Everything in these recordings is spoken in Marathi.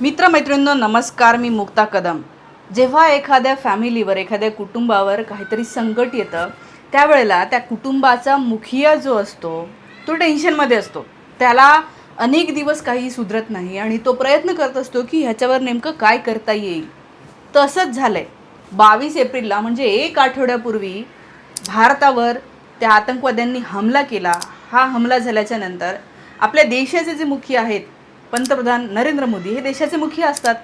मित्रमैत्रिणींनो नमस्कार मी मुक्ता कदम. जेव्हा एखाद्या फॅमिलीवर एखाद्या कुटुंबावर काहीतरी संकट येतं त्यावेळेला त्या कुटुंबाचा मुखिया जो असतो तो टेन्शनमध्ये असतो. त्याला अनेक दिवस काही सुधरत नाही आणि तो प्रयत्न करत असतो की ह्याच्यावर नेमकं काय करता येईल. तसंच झालं आहे बावीस एप्रिलला म्हणजे एक आठवड्यापूर्वी भारतावर त्या आतंकवाद्यांनी हमला केला. हा हमला झाल्याच्यानंतर आपल्या देशाचे जे मुखी आहेत पंतप्रधान नरेंद्र मोदी हे देशाचे मुखी असतात.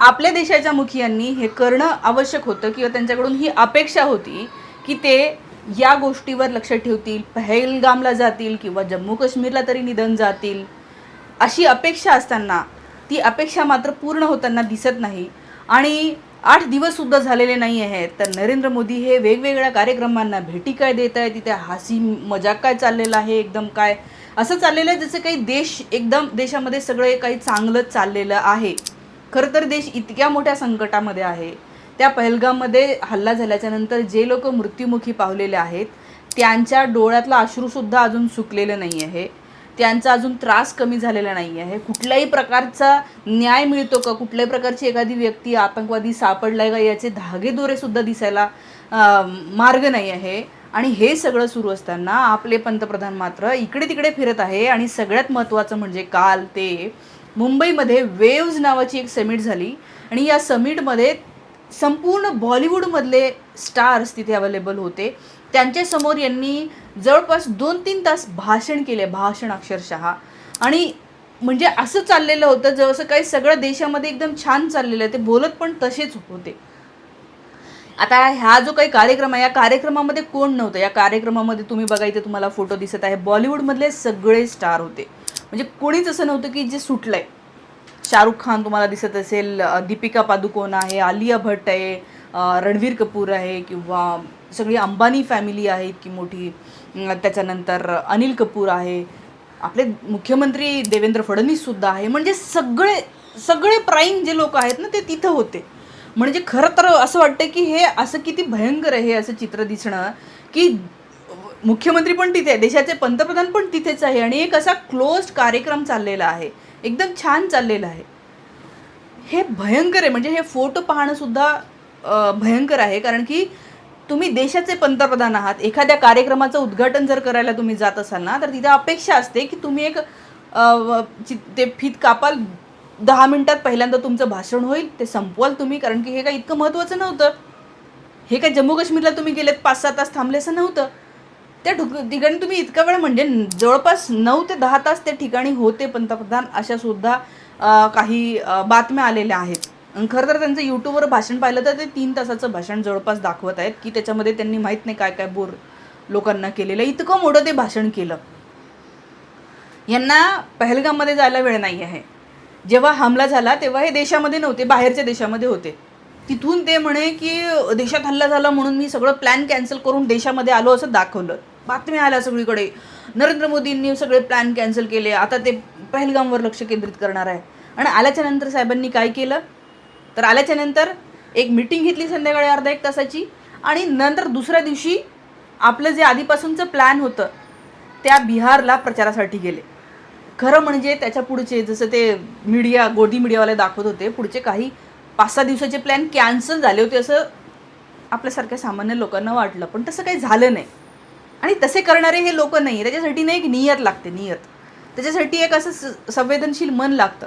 आपल्या देशाच्या मुखियांनी हे करणं आवश्यक होतं किंवा त्यांच्याकडून ही अपेक्षा होती की ते या गोष्टीवर लक्ष ठेवतील पहलगामला जातील किंवा जम्मू काश्मीरला तरी निधन जातील. अशी अपेक्षा असताना ती अपेक्षा मात्र पूर्ण होताना दिसत नाही. आणि आठ दिवस सुद्धा झालेले नाही आहेत तर नरेंद्र मोदी हे वेगवेगळ्या कार्यक्रमांना भेटी काय देत आहे तिथे हासी मजाक काय चाललेला आहे एकदम काय? असं चाललेलं आहे जसं काही देश एकदम देशामध्ये सगळे काही चांगलं चाललेलं आहे. खरं तर देश इतक्या मोठ्या संकटामध्ये आहे. त्या पहलगाममध्ये हल्ला झाल्याच्यानंतर जे लोक मृत्युमुखी पावलेले आहेत त्यांच्या डोळ्यातला अश्रूसुद्धा अजून सुकलेलं नाही आहे त्यांचा अजून त्रास कमी झालेला नाही आहे कुठल्याही प्रकारचा न्याय मिळतो का? कुठल्याही प्रकारची एखादी व्यक्ती आतंकवादी सापडलाय का? याचे धागेदोरेसुद्धा दिसायला मार्ग नाही आहे आणि हे सगळं सुरू असताना आपले पंतप्रधान मात्र इकडे तिकडे फिरत आहे. आणि सगळ्यात महत्त्वाचं म्हणजे काल ते मुंबईमध्ये वेव्ज नावाची एक समिट झाली. आणि या समिटमध्ये संपूर्ण बॉलिवूडमधले स्टार्स तिथे अवेलेबल होते. त्यांच्यासमोर यांनी जवळपास दोन तीन तास भाषण केले भाषण अक्षरशः. आणि म्हणजे असं चाललेलं होतं जसं काही सगळं देशामध्ये एकदम छान चाललेलं आहे ते बोलत पण तसेच होते. आता ह्या जो काही कार्यक्रम आहे या कार्यक्रमामध्ये कोण नव्हतं? या कार्यक्रमामध्ये तुम्ही बघा इथे तुम्हाला फोटो दिसत आहे. बॉलिवूडमधले सगळे स्टार होते. म्हणजे कोणीच असं नव्हतं की जे सुटलंय. शाहरुख खान तुम्हाला दिसत असेल दीपिका पादुकोण आहे आलिया भट्ट आहे रणवीर कपूर आहे किंवा सगळी अंबानी फॅमिली आहे इतकी मोठी. त्याच्यानंतर अनिल कपूर आहे. आपले मुख्यमंत्री देवेंद्र फडणवीससुद्धा आहे. म्हणजे सगळे सगळे प्राईम जे लोक आहेत ना ते तिथं होते. म्हणजे खरं तर असं वाटतं की हे असं किती भयंकर आहे हे असं चित्र दिसणं की मुख्यमंत्री पण तिथे आहे देशाचे पंतप्रधान पण तिथेच आहे आणि एक असा क्लोज कार्यक्रम चाललेला आहे. एकदम छान चाललेला आहे. हे भयंकर आहे. म्हणजे हे फोटो पाहणंसुद्धा भयंकर आहे. कारण की तुम्ही देशाचे पंतप्रधान आहात. एखाद्या कार्यक्रमाचं उद्घाटन जर करायला तुम्ही जात असाल ना तर तिथे अपेक्षा असते की तुम्ही एक चि- ते फीत कापाल. दहा मिनिटात पहिल्यांदा तुमचं भाषण होईल ते संपवाल तुम्ही. कारण की हे काय इतकं महत्त्वाचं नव्हतं. हे काय जम्मू काश्मीरला तुम्ही गेलेत पाच सहा तास थांबले असं नव्हतं. त्या ठिक ठिकाणी तुम्ही इतका वेळ म्हणजे जवळपास नऊ ते दहा तास त्या ठिकाणी होते पंतप्रधान अशा सुद्धा काही बातम्या आलेल्या आहेत. खरं तर त्यांचं यूट्यूबवर भाषण पाहिलं तर ते तीन तासाचं भाषण जवळपास दाखवत आहेत की त्याच्यामध्ये त्यांनी माहीत नाही काय काय बोर लोकांना केलेलं. इतकं मोठं ते भाषण केलं. यांना पहलगाममध्ये जायला वेळ नाही आहे. जेव्हा हमला झाला तेव्हा हे देशामध्ये नव्हते बाहेरच्या देशामध्ये होते. तिथून ते म्हणे की देशात हल्ला झाला म्हणून मी सगळं प्लॅन कॅन्सल करून देशामध्ये आलो असं दाखवलं. बातम्या आल्या सगळीकडे. नरेंद्र मोदींनी सगळे प्लॅन कॅन्सल केले. आता ते पहलगामवर लक्ष केंद्रित करणार आहे. आणि आल्याच्यानंतर साहेबांनी काय केलं? तर आल्याच्यानंतर एक मिटिंग घेतली संध्याकाळी अर्धा एक तासाची. आणि नंतर दुसऱ्या दिवशी आपलं जे आधीपासूनचं प्लॅन होतं त्या बिहारला प्रचारासाठी गेले. खरं म्हणजे त्याच्या पुढचे जसं ते मीडिया गोदी मीडियावाले दाखवत होते पुढचे काही पाच सहा दिवसाचे प्लॅन कॅन्सल झाले होते असं आपल्यासारख्या सामान्य लोकांना वाटलं. पण तसं काही झालं नाही. आणि तसे करणारे हे लोक नाही. त्याच्यासाठी ना एक नियत लागते नियत. त्याच्यासाठी एक असं स- संवेदनशील मन लागतं.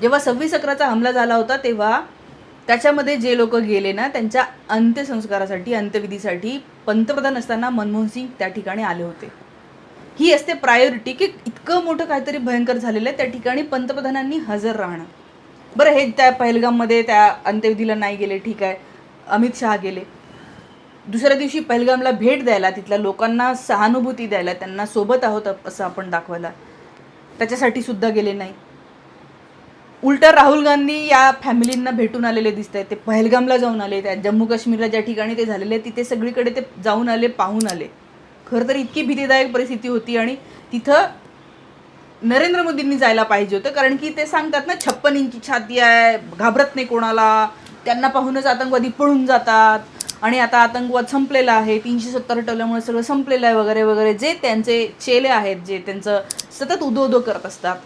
जेव्हा सव्वीस अकराचा हमला झाला होता तेव्हा त्याच्यामध्ये जे लोक गेले ना त्यांच्या अंत्यसंस्कारासाठी अंत्यविधीसाठी पंतप्रधान असताना मनमोहन सिंग त्या ठिकाणी आले होते. ही असते प्रायोरिटी की इतकं मोठं काहीतरी भयंकर झालेलं आहे त्या ठिकाणी पंतप्रधानांनी हजर राहणं. बरं हे त्या पहलगाममध्ये त्या अंत्यविधीला नाही गेले ठीक आहे. अमित शहा गेले. दुसऱ्या दिवशी पहलगामला भेट द्यायला तिथल्या लोकांना सहानुभूती द्यायला त्यांना सोबत आहोत असं आपण दाखवायला. त्याच्यासाठी सुद्धा गेले नाही. उलट राहुल गांधी या फॅमिलींना भेटून आलेले दिसत आहेत ते पहलगामला जाऊन आले त्या जम्मू काश्मीरला ज्या ठिकाणी ते झालेले तिथे सगळीकडे ते जाऊन आले पाहून आले. खरं तर इतकी भीतीदायक परिस्थिती होती आणि तिथं नरेंद्र मोदींनी जायला पाहिजे होतं कारण की ते सांगतात ना छप्पन इंची छाती आहे घाबरत नाही कोणाला. त्यांना पाहूनच आतंकवादी पळून जातात. आणि आता आतंकवाद संपलेला आहे तीनशे सत्तर हटवल्यामुळे सगळं संपलेलं आहे वगैरे वगैरे जे त्यांचे चेले आहेत जे त्यांचं सतत उदो उदो करत असतात.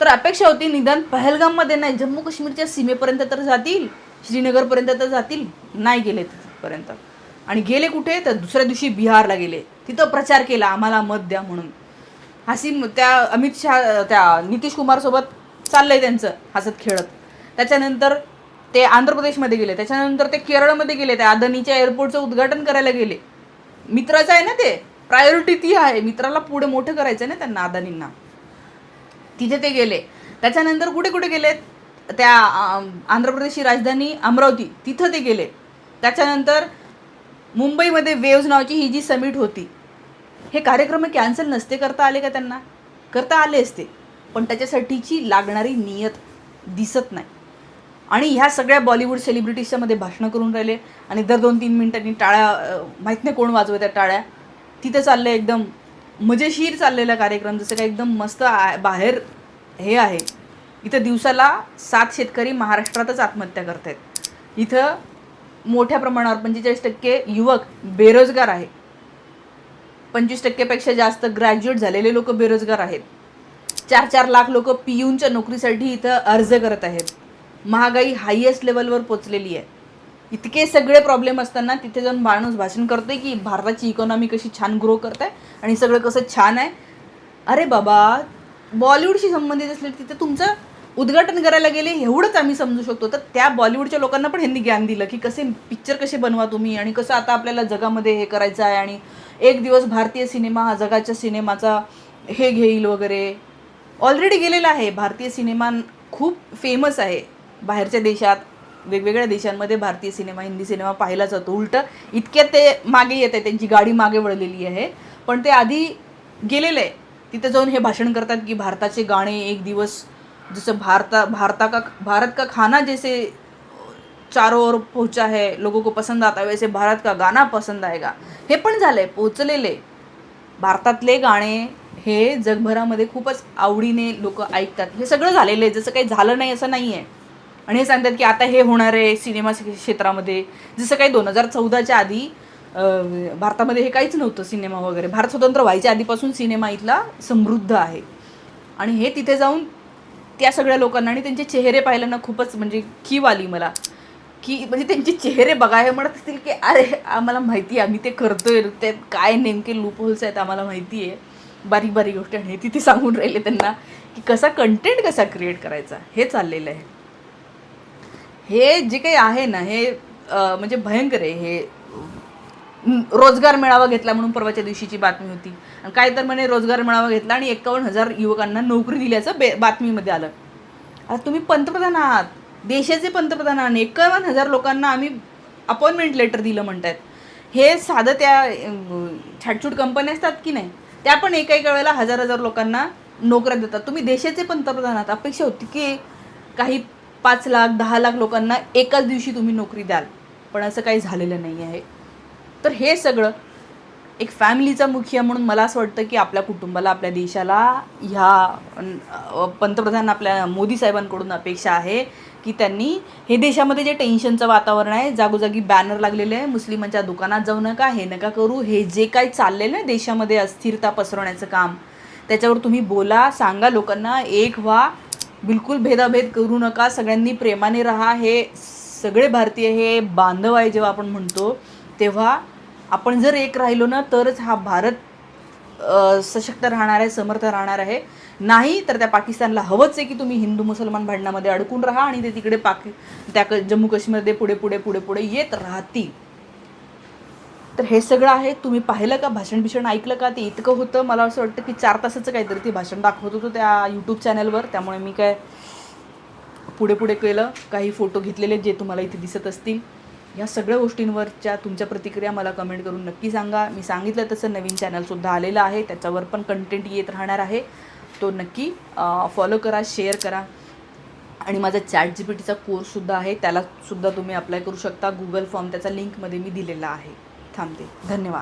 तर अपेक्षा होती निदान पहलगाममध्ये नाही जम्मू काश्मीरच्या सीमेपर्यंत तर जातील श्रीनगरपर्यंत तर जातील नाही गेले तिथपर्यंत. आणि गेले कुठे? तर दुसऱ्या दिवशी बिहारला गेले. तिथं प्रचार केला आम्हाला मत द्या म्हणून. हसीम त्या अमित शहा त्या नितीश कुमारसोबत चाललंय त्यांचं हसत खेळत. त्याच्यानंतर ते आंध्र प्रदेशमध्ये गेले. त्याच्यानंतर ते केरळमध्ये गेले. त्या अदानीच्या एअरपोर्टचं उद्घाटन करायला गेले. मित्राचं आहे ना ते? प्रायोरिटी ती आहे. मित्राला पुढे मोठं करायचं आहे ना त्यांना अदानींना. तिथे ते गेले. त्याच्यानंतर कुठे कुठे गेले त्या आंध्र प्रदेशची राजधानी अमरावती तिथं ते गेले. त्याच्यानंतर मुंबईमध्ये वेव्ज नावाची ही जी समिट होती हे कार्यक्रम कॅन्सल नसते करता आले का त्यांना? करता आले असते पण त्याच्यासाठीची लागणारी नियत दिसत नाही. आणि ह्या सगळ्या बॉलिवूड सेलिब्रिटीजच्या मध्ये भाषणं करून राहिले. आणि दर दोन तीन मिनिटांनी टाळ्या माहीत नाही कोण वाजवत त्या टाळ्या. तिथे चाललं एकदम म्हणजे मजेशीर चाललेला कार्यक्रम जसं काय एकदम मस्त आ- बाहेर हे आहे. इथं दिवसाला सात शेतकरी महाराष्ट्रातच आत्महत्या करत आहेत इथं मोठ्या प्रमाणावर पंचेचाळीस टक्के युवक बेरोजगार आहे. पंचवीस टक्केपेक्षा जास्त ग्रॅज्युएट झालेले लोक बेरोजगार आहेत. चार चार लाख लोक पियूनच्या नोकरीसाठी इथं अर्ज करत आहेत. महागाई हायएस्ट लेवलवर पोचलेली आहे. इतके सगळे प्रॉब्लेम असताना तिथे जाऊन माणूस भाषण करतोय की भारताची इकॉनॉमी कशी छान ग्रो करत आहे आणि सगळं कसं छान आहे. अरे बाबा बॉलिवूडशी संबंधित असले तिथे तुमचं उद्घाटन करायला गेले एवढंच आम्ही समजू शकतो. तर त्या बॉलिवूडच्या लोकांना पण ह्यांनी ज्ञान दिलं की कसे पिक्चर कसे बनवा तुम्ही आणि कसं आता आपल्याला जगामध्ये हे करायचं आहे आणि एक दिवस भारतीय सिनेमा हा जगाच्या सिनेमाचा हे घेईल वगैरे. ऑलरेडी गेलेला आहे. भारतीय सिनेमा खूप फेमस आहे बाहेरच्या देशात. वेगवेगळ्या देशांमध्ये भारतीय सिनेमा हिंदी सिनेमा पाहिला जातो. उलटं इतक्यात ते मागे येत आहे त्यांची गाडी मागे वळलेली आहे. पण ते आधी गेलेले आहे. तिथे जाऊन हे भाषण करतात की भारताचे गाणे एक दिवस जसं भारता भारता का भारत का खाना जैसे चारों ओर पोहोचा है लोगों को पसंद आता वैसे भारत का गाना पसंद आएगा. हे पण झालंय पोचलेले. भारतातले गाणे हे जगभरामध्ये खूपच आवडीने लोक ऐकतात. हे सगळं झालेलं आहे जसं काही झालं नाही असं नाही आहे आणि हे सांगतात की आता हे होणार आहे सिनेमा क्षेत्रामध्ये. जसं काही दोन हजार चौदाच्या आधी भारतामध्ये हे काहीच नव्हतं सिनेमा वगैरे. भारत स्वतंत्र व्हायच्या आधीपासून सिनेमा इथला समृद्ध आहे. आणि हे तिथे जाऊन त्या सगळ्या लोकांना आणि त्यांचे चेहरे पाहिल्यानं खूपच म्हणजे कीव आली मला. की म्हणजे त्यांचे चेहरे बघा हे म्हणत असतील की अरे आम्हाला माहिती आहे आम्ही ते करतोय. त्यात काय नेमके लूप होल्स आहेत आम्हाला माहिती आहे. बारीक बारीक गोष्टी. आणि हे तिथे सांगून राहिले त्यांना की कसा कंटेंट कसा क्रिएट करायचा. हे चाललेलं आहे. हे जे काही आहे ना हे म्हणजे भयंकर आहे. हे रोजगार मेळावा घेतला म्हणून परवाच्या दिवशीची बातमी होती. आणि काय तर म्हणे रोजगार मेळावा घेतला आणि एकावन्न हजार युवकांना नोकरी दिल्याचं बे बातमीमध्ये आलं. आता तुम्ही पंतप्रधान आहात. देशाचे पंतप्रधान आहात. एकावन्न हजार लोकांना आम्ही अपॉइंटमेंट लेटर दिलं म्हणतात हे साधं त्या छाटछूट कंपन्या असतात की नाही? त्या पण एका एका वेळेला हजार हजार लोकांना नोकऱ्या देतात. तुम्ही देशाचे पंतप्रधान आहात. अपेक्षा होती की काही पाच लाख दहा लाख लोकांना एकाच दिवशी तुम्ही नोकरी द्याल. पण असं काही झालेलं नाही आहे. तर हे सगळं एक फॅमिलीचा मुखिया म्हणून मला असं वाटतं की आपल्या कुटुंबाला आपल्या देशाला ह्या पंतप्रधान आपल्या मोदी साहेबांकडून अपेक्षा आहे की त्यांनी हे देशामध्ये जे टेन्शनचं वातावरण आहे जागोजागी बॅनर लागलेले आहे मुस्लिमांच्या दुकानात जाऊ नका हे नका करू हे जे काही चाललेलं आहे देशामध्ये अस्थिरता पसरवण्याचं काम त्याच्यावर तुम्ही बोला सांगा लोकांना एक व्हा बिलकुल भेदाभेद करू नका. सगळ्यांनी प्रेमाने राहा. हे सगळे भारतीय हे बांधव आहे जेव्हा आपण म्हणतो तेव्हा आपण जर एक राहिलो ना तरच हा भारत सशक्त राहणार आहे समर्थ राहणार आहे. नाही तर त्या पाकिस्तानला हवंच आहे की तुम्ही हिंदू मुसलमान भांडणामध्ये अडकून राहा आणि ते तिकडे पाकि त्या क- जम्मू काश्मीरमध्ये पुढे पुढे पुढे पुढे येत राहतील. तर हे सगळं आहे. तुम्ही पाहिलं का? भाषण भीषण ऐकलं का? ते इतकं होतं. मला असं वाटतं की चार तासाचं काहीतरी ते भाषण दाखवत होतं त्या यूट्यूब चॅनलवर त्यामुळे मी काय पुढे पुढे केलं. काही फोटो घेतलेले जे तुम्हाला इथे दिसत असतील. या सगळ्या गोष्टींवरच्या तुमच्या प्रतिक्रिया मला कमेंट करून नक्की सांगा. मी सांगितलं तसं नवीन चॅनलसुद्धा आलेलं आहे. त्याच्यावर पण कंटेंट येत राहणार आहे. तो नक्की फॉलो करा शेअर करा. आणि माझा चॅट जी पी टीचा कोर्ससुद्धा आहे त्यालासुद्धा तुम्ही अप्लाय करू शकता. गुगल फॉर्म त्याचा लिंकमध्ये मी दिलेला आहे. थांबते. धन्यवाद.